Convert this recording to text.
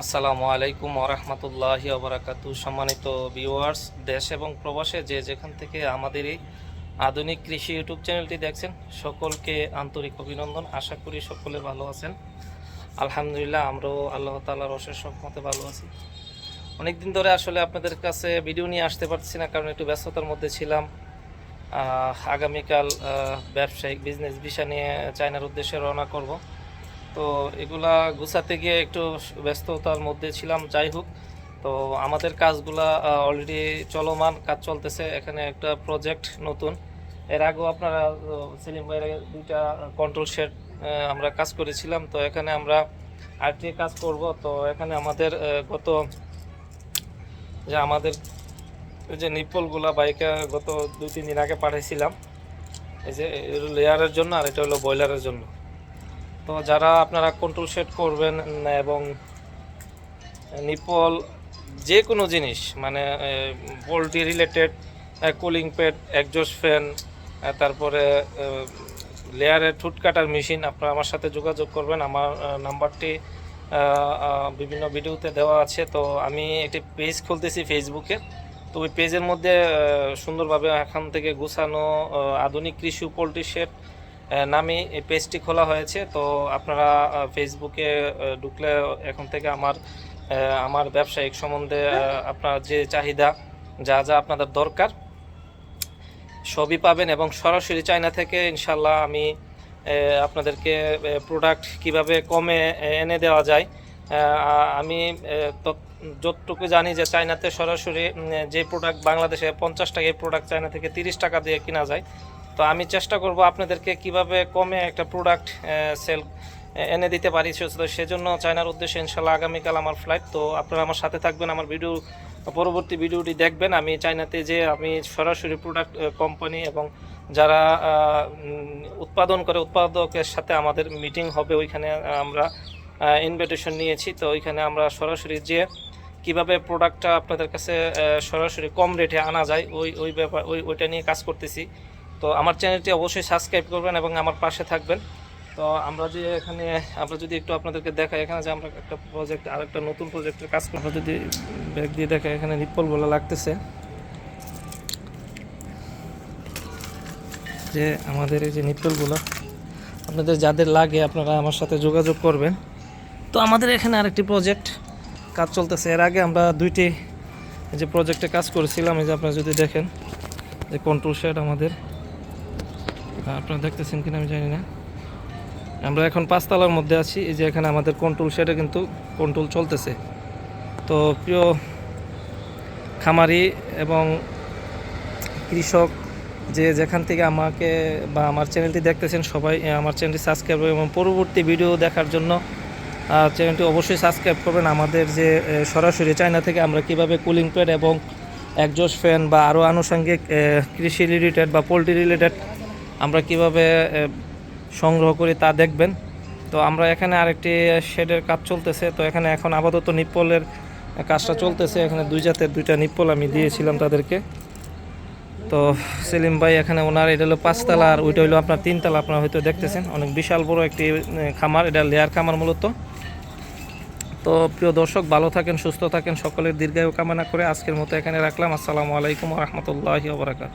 আসসালামু আলাইকুম ওরহমতুল্লাহি ওবরাকাতু। সম্মানিত ভিউয়ার্স, দেশ এবং প্রবাসে যে যেখান থেকে আমাদের এই আধুনিক কৃষি ইউটিউব চ্যানেলটি দেখছেন, সকলকে আন্তরিক অভিনন্দন। আশা করি সকলে ভালো আছেন। আলহামদুলিল্লাহ, আমরাও আল্লাহ তালার অশেষ মতে ভালো আছি। অনেক দিন ধরে আসলে আপনাদের কাছে ভিডিও নিয়ে আসতে পারছি না, কারণ একটু ব্যস্ততার মধ্যে ছিলাম। আগামীকাল ব্যবসায়িক বিজনেস ভিসা নিয়ে চায়নার উদ্দেশ্যে রওনা করব। তো এগুলা গুছাতে গিয়ে একটু ব্যস্ততার মধ্যে ছিলাম, যাই হোক। তো আমাদের কাজগুলা অলরেডি চলমান, কাজ চলতেছে। এখানে একটা প্রজেক্ট নতুন। এর আগেও আপনারা সেলিম ভাইয়ের দুইটা কন্ট্রোল শেড আমরা কাজ করেছিলাম। তো এখানে আমরা আরটি কাজ করব। তো এখানে আমাদের গত যে আমাদের যে নিপলগুলা বাইকে গত দুই, তিন দিন আগে পাঠিয়েছিলাম এই যে লেয়ারের জন্য আর এটা হলো বয়লারের জন্য। তো যারা আপনারা কন্ট্রোল সেট করবেন এবং নিপল যে কোনো জিনিস মানে poultry related cooling pad exhaust fan তারপরে লেয়ারের ঠুট কাটার মেশিন আপনারা আমার সাথে যোগাযোগ করবেন। আমার নাম্বারটি বিভিন্ন ভিডিওতে দেওয়া আছে। তো আমি একটি পেজ খুলতেছি ফেসবুকে তো ওই পেজের মধ্যে সুন্দরভাবে এখান থেকে গুছানো আধুনিক কৃষি পোলট্রি শেড নামে এই পেজটি খোলা হয়েছে। তো আপনারা ফেসবুকে ঢুকলে এখন থেকে আমার আমার ব্যবসায়িক সম্বন্ধে আপনার যে চাহিদা, যা যা আপনাদের দরকার, সবই পাবেন এবং সরাসরি চায়না থেকে ইনশাল্লাহ আমি আপনাদেরকে প্রোডাক্ট কীভাবে কমে এনে দেওয়া যায় আমি যতটুকু জানি যে চায়নাতে সরাসরি যে প্রোডাক্ট বাংলাদেশে পঞ্চাশ টাকা এই প্রোডাক্ট চায়না থেকে তিরিশ টাকা দিয়ে কেনা যায় তো আমি চেষ্টা করব আপনাদেরকে কীভাবে কমে একটা প্রোডাক্ট সেল এনে দিতে পারি সেজন্য চায়নার উদ্দেশ্যে ইনশাল্লাহ আগামীকাল আমার ফ্লাইট তো আপনারা আমার সাথে থাকবেন, আমার ভিডিও পরবর্তী ভিডিওটি দেখবেন। আমি চায়নাতে যে আমি সরাসরি প্রোডাক্ট কোম্পানি এবং যারা উৎপাদন করে উৎপাদকের সাথে আমাদের মিটিং হবে, ওইখানে আমরা ইনভিটেশন নিয়েছি। তো ওইখানে আমরা সরাসরি যে কীভাবে প্রোডাক্টটা আপনাদের কাছে সরাসরি কম রেটে আনা যায়, ওই ওই ব্যাপার ওই ওইটা নিয়ে কাজ করতেছি। তো আমার চ্যানেলটি অবশ্যই সাবস্ক্রাইব করবেন এবং আমার পাশে থাকবেন। তো আমরা যে এখানে, আমরা যদি একটু আপনাদেরকে দেখাই এখানে যে আমরা একটা প্রজেক্ট আর একটা নতুন প্রজেক্টের কাজ করি আমরা যদি ব্যাগ দিয়ে দেখাই এখানে রিপল বলে লাগতেছে। যে আমাদের এই যে নিপলগুলো আপনাদের যাদের লাগে আপনারা আমার সাথে যোগাযোগ করবেন। তো আমাদের এখানে আরেকটি প্রজেক্ট কাজ চলতেছে। এর আগে আমরা দুইটি যে প্রজেক্টে কাজ করেছিলাম, এই যে আপনারা যদি দেখেন, যে কন্ট্রোল শেড আমাদের। আপনারা দেখতেছেন কিনা আমি জানি না। আমরা এখন পাঁচতলার মধ্যে আছি, এই যে এখানে আমাদের কন্ট্রোল সেটা কিন্তু কন্ট্রোল চলতেছে। তো প্রিয় খামারি এবং কৃষক যে যেখান থেকে আমাকে বা আমার চ্যানেলটি দেখতেছেন সবাই আমার চ্যানেলটি সাবস্ক্রাইব এবং পরবর্তী ভিডিও দেখার জন্য চ্যানেলটি অবশ্যই সাবস্ক্রাইব করবেন। আমাদের যে সরাসরি চায়না থেকে আমরা কীভাবে কুলিং প্যাড এবং একজস্ট ফ্যান বা আরও আনুষঙ্গিক কৃষি রিলেটেড বা পোলট্রি রিলেটেড আমরা কীভাবে সংগ্রহ করি তা দেখবেন। তো আমরা এখানে আরেকটি শেডের কাজ চলতেছে। তো এখানে এখন আপাতত নিপ্পলের কাজটা চলতেছে। এখানে দুই জাতের দুইটা নিপ্পল আমি দিয়েছিলাম তাদেরকে। তো সেলিম ভাই, এখানে ওনার এটা হলো পাঁচতলা আর ওইটা হলো আপনার তিনতলা। আপনারা হয়তো দেখতেছেন। অনেক বিশাল বড় একটি খামার। এটা লেয়ার খামার মূলত। তো প্রিয় দর্শক, ভালো থাকেন, সুস্থ থাকেন। সকলের দীর্ঘায়ু কামনা করে আজকের মতো এখানে রাখলাম। আসসালামু আলাইকুম রহমতুল্লাহি ওবরাকাত